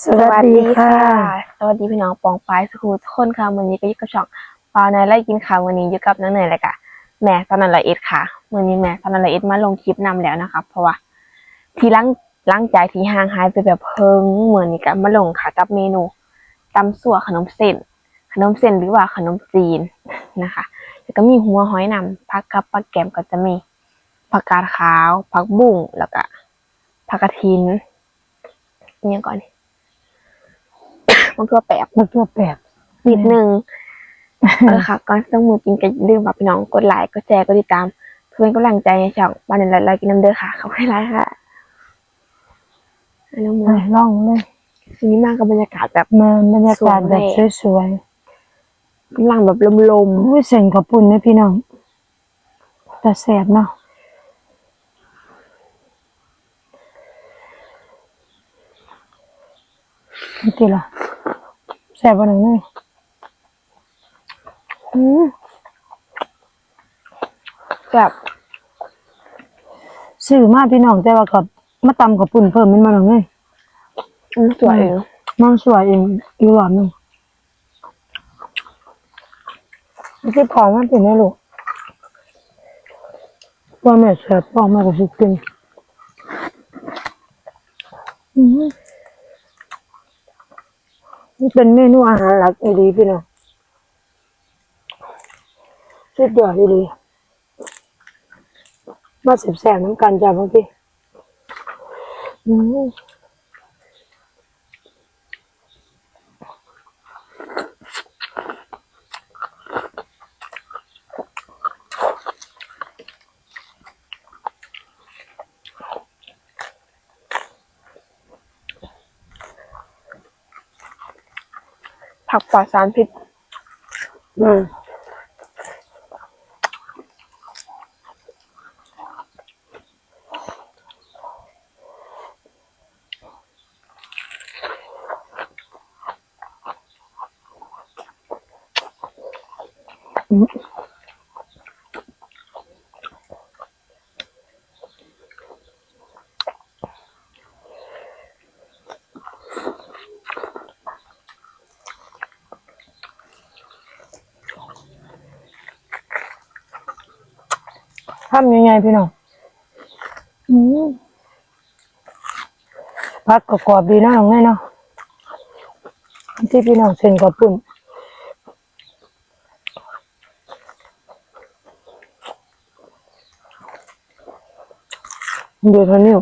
สวัสดีค่ะ สวัสดีพี่น้องปองปายสกูทุกคนค่ะวันนี้ก็อยู่กับช่องปาในไล่กินข่าววันนี้อยู่กับน้าเหนื่อยเลยค่ะแม่ตอนนั้นละเอ็ดค่ะวันนี้แม่ตอนนั้นละเอ็ดมาลงคลิปนำแล้วนะคะเพราะว่าที่ล้างล้างใจที่ห่างหายไปแบบเพิงเหมือนนี่ก็มาลงค่ะกับเมนูตำสั่วขนมเส้น ขนมเส้นหรือว่าขนมจีนนะคะแล้วก็มีหัวหอยนำผักกับปลาแกมก็จะมีผักกาดขาวผักบุ้งแล้วก็ผักกระถินอิหยังก่อนนี่ มันก็แปบมันตัวแปบนิดนึงเออค่ะก่อนต้องมือกินก็อย่าลืมฝากพี่น้องกดไลค์กดแชร์กดติดตามเพื่อเป็นกำลังใจในช่องวันนี้เรากินน้ำเด้อค่ะขอบคุณหลายค่ะอันนี้มือะอล่องเลยทีนี้มากกับบรรยากาศแบบมาบรรยากาศแบบสวยสวยกำลังแบบลมๆอุ้ยเส้นขอบปุ่นนะพี่น้องแต่แสบเนาะนี่ติละ แสบวันหนึ่งเลยๆอืมแบบซื้อมาพี่น้องแต่ว่ากับมาตำกับปุ่นเพิ่มมันมาหนึ่งเลยอืมสวยเองมันสวยเองอีกรอบหนึ่งมันคือของมันเป็นไงลูกพ่อแม่แสบพ่อแม่ก็สิกินอืม นี่เป็นเมนูอาหารหลักอีดีพี่น้องสุดยอดอีดีมาเสบๆน้ำกันจ้าบางทีอืม ผักปลอดสารพิษอืม ทำยังไงพี่น้องอืมพักกรอบดีนะน้องแม่เนาะที่พี่น้องเซ็นกับปุ่นเดี๋ยวเท่านี้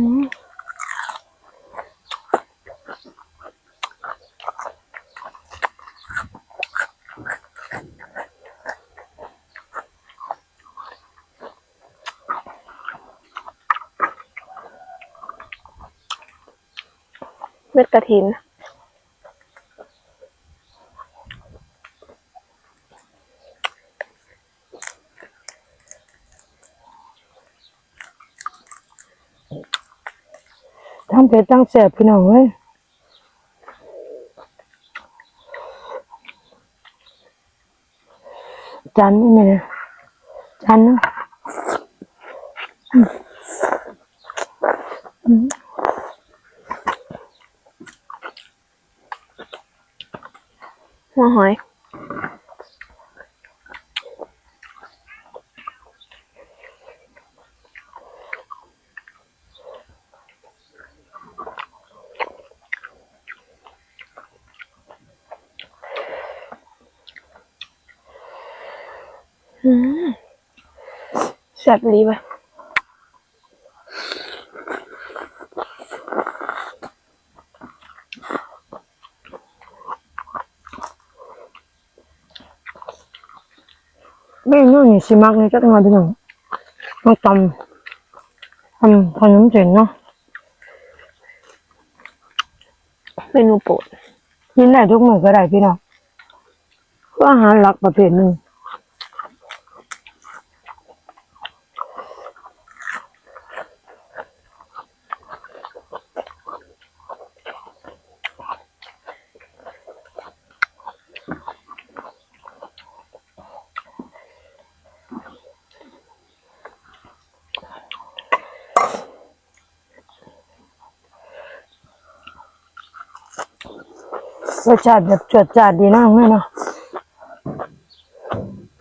เม็ดกระถิน ทั้ง เผ็ดทั้งแสบพี่น้องเว้ยจานนี่มเนี่ยจานเนาะหัวหอย อืมแซ่บดีป่ะเมนูนี่สิมักนี่จักหน่อยพี่น้องต้องตำทำขนมเส้นเนาะเมนูโปรดกินได้ทุกมื้อก็ได้พี่น้องก็อาหารหลักประเภทหนึ่ง รสชาติแบบจวดจาดดีนะแม่เนาะ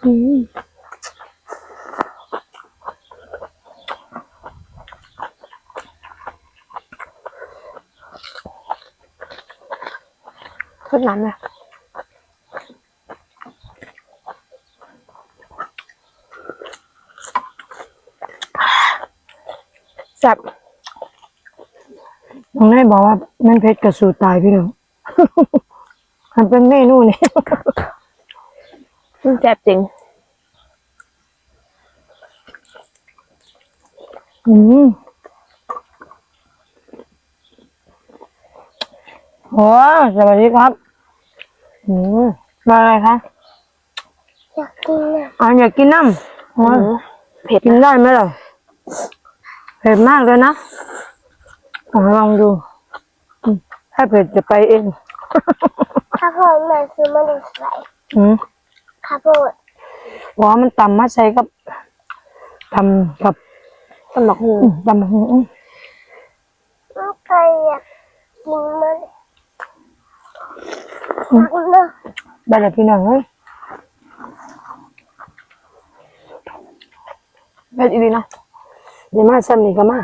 อืมทดน้ำเลยแซ่บน้องนายบอกว่ามันเผ็ดกระสูตายพี่น้อง มันเป็นเมนูนี่มันแซ่บจริง อืมโอ้สวัสดีครับ อืมมาอะไรคะอยากกินอะอ๋ออยากกินน้ำโอ้ยอืมเผ็ดกินได้ไหมล่ะเผ็ดมากเลยนะอะลองดูอืมถ้าเผ็ดจะไปเอง ข้าวโพดมันคือมันดูใสอืมข้าวโพดหัวมันตำมาใช้กับทำกับสมบักหูอืมตำบักหุ่งอืมไม่เคยอยากกินมันอยากเลิกได้เลยพี่น้องเฮ้ยเผ็ดอีดีเนาะเดี๋ยวมาซ้ำนี่ก็มา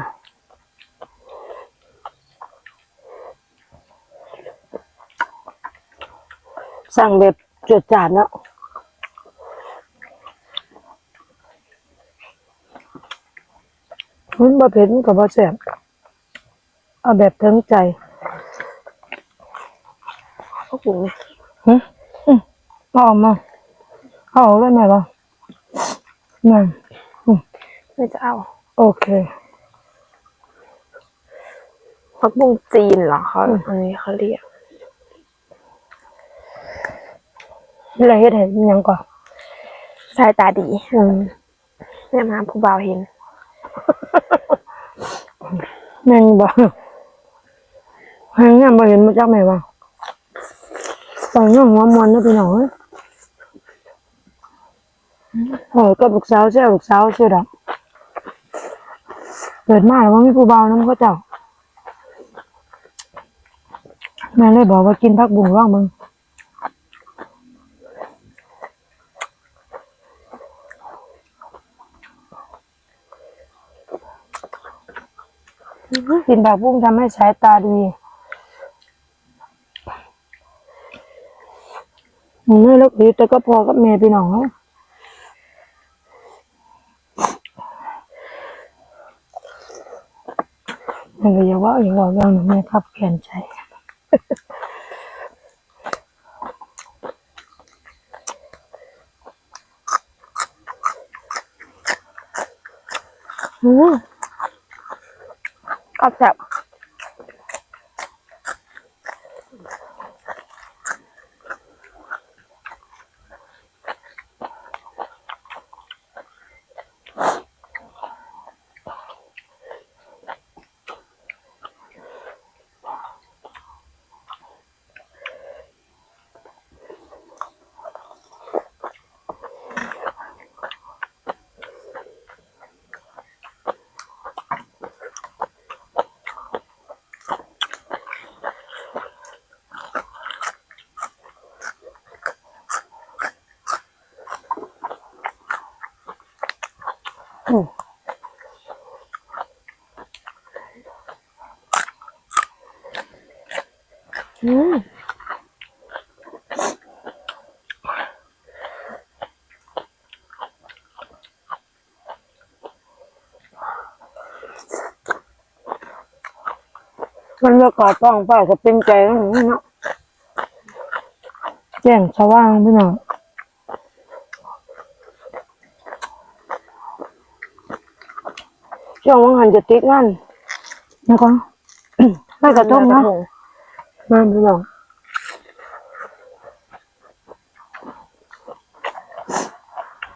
สั่งแบบจวดจาดเนาะมันบ่เผ็ดมันก็บ่แซ่บเอาแบบถึงใจพวกหูเนี่ยหึอืมเอาออกมาเอาออกเลยไหมวะนั่นไม่จะเอา โอเคผักบุ้งจีนเหรอเขาอันนี้เขาเรียก นี่ เราเฮ็ดให้มันหยังก่อนสายตาดี อืมแม่มาผู้บ่าวเห็นแม่นบ่เฮ้ยยังบ่เห็นมาจากไหนวะตอนนี้หัวมวนเด้อพี่น้องเอ้ยโอ้ยกับลูกสาวเจ้าลูกสาวชื่อดอกเกิดมาแล้วว่ามีผู้บ่าวนำเขาเจ้าแม่เลยบอกว่ากินผักบุ้งร่องมึง กินผักบุ้งทำให้สายตาดีหนูไม่เลิกดีแต่ก็พอกับเมย์พี่น้องเอ้ยมันก็อย่าว่าอย่างว่าเรื่องหนูแม่ครับแขนใจอือ ม มันเลือกกอดป้องป้าก็เป็นใจของหนูเนาะแจ้งสว่างพี่น้องช่วงวังหันจะติดงานนะก็ไม่กระทบกระเนาะทงมาพี่น้อง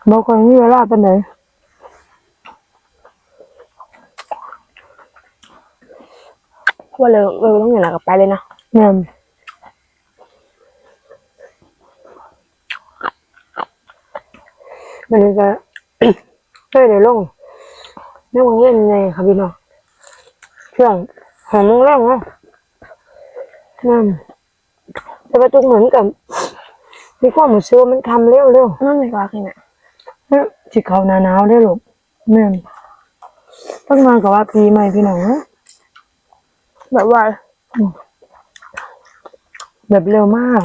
บอกคนนี้เวลาเป็นไหนว่าเลยเลยต้องอย่างไรกับไปเลยนะเนี่ยมันก็เฮ้ยเดี๋ยวลงแม่วังเย็นไงครับพี่น้องช่วงหอมโมงแรกเนาะ นั่นแต่ประตูเหมือนกับมีความเหมือนซื้อว่ามันทำเร็วเร็วนั่นเลยก็คือเนี่ยๆเฮ้ยจิเขาหนาหนาวได้หรอกแม่นต้องมากับว่าปีใหม่พี่น้องเนอะแบบว่าแบบเร็วมาก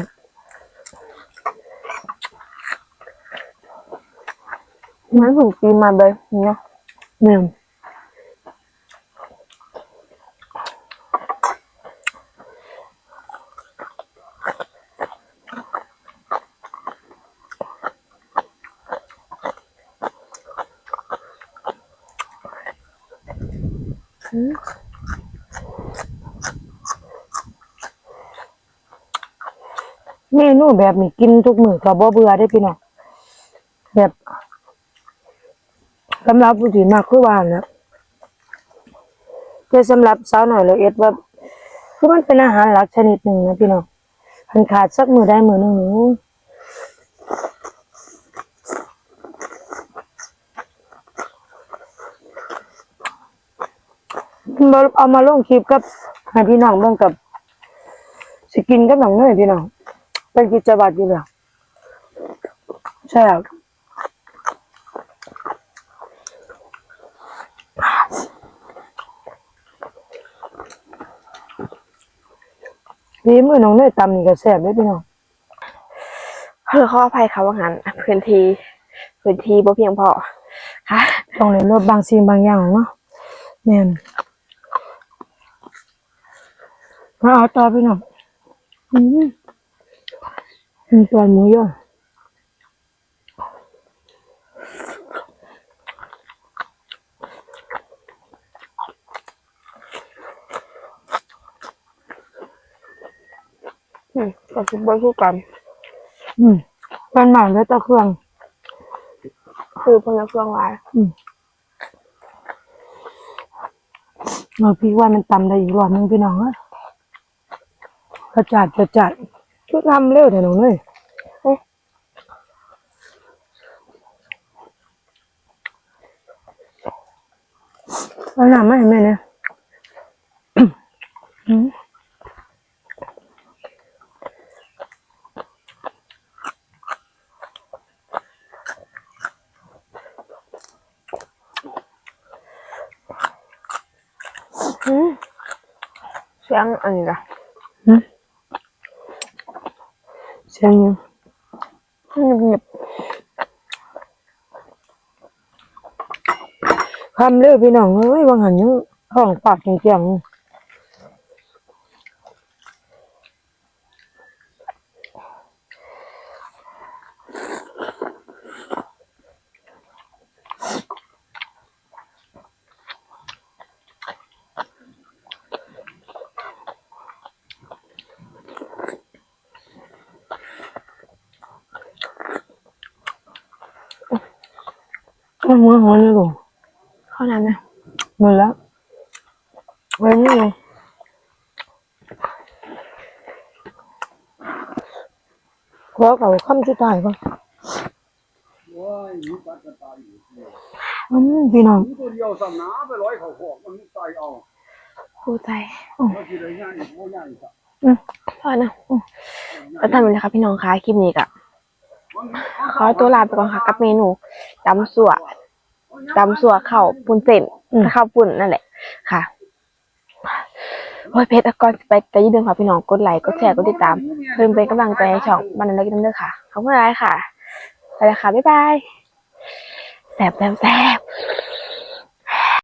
เหมันถึงปีมาเลยเนาะเนี่ย เมนูแบบนี้กินทุกมื้อก็บ่เบื่อได้พี่น้องแบบสำหรับผู้ที่มักคือว่านะแต่สำหรับสาวหน่อยละเอียดว่าคือมันเป็นอาหารหลักชนิดหนึ่งนะพี่น้องมันขาดสักมือใดมื้อหนึงหนูบ่ เอามาลงคลิปกับให้พี่น้องเบิ่งกับสิกินกับน้องเนยพี่น้องเป็นกิจวัตรอยู่แล้วใช่ครับดีมือน้องเนยตำนี่ก็แซ่บเด้อพี่น้องคือข้ออภัยค่ะว่างั้นพื้นที่พื้นที่บ่เพียงพอค่ะต้องเลยลดบางสิ่งบางอย่างเนาะแม่น มาเอาต่อพี่น้องอืมเป็นตัวหมูย่างอืมก็คือบ่คือกัน อืมเป็นหมากด้วยตะเครื่อง คือเพิ่นจะเครื่องหลายเราพี่ว่ามันตำได้อีกรอบนึงพี่น้องเอ้ย กระจัดกระจัดคือทำเร็วแต่หน้องเลยเอาหน้ามาให้แม่เนี่ยอืมเสียงอันนี้ละ เสียงยังหนึบคำเลือพี่น้องเอ้ยวางหันยังห้องปากเกียงๆ มันหัวหอนเลยลูกๆเข้านั้นนะหมดแล้วไว้นี่ไงขอเขาคำสุดท้ายก่อนอืมพี่น้องตัวเดียวสำนาไปร้อยเขาหอกมันตายเอากูใจแล้วทีไรง่ายอีกโม่ง่ายอีกอะพอนะก็ทำเลยค่ะพี่น้องคะคลิปนี้ก็ขอตัวลาไปก่อนค่ะ กับเมนู ตำสั่วตำสั่วข้าวปุ้นเส้นข้าวปุ้นนั่นแหละค่ะโอ้ยเพชรก่อนไปแต่อยืดเดินค่ะพี่น้องกดไลค์กดแชร์กดติดตาม เพิ่มเป็นกำลังใจให้ช่องบันเทิงและกินเด้อค่ะขอบคุณหลายค่ะไปเลยค่ะบ๊ายบายแสบแสบแสบ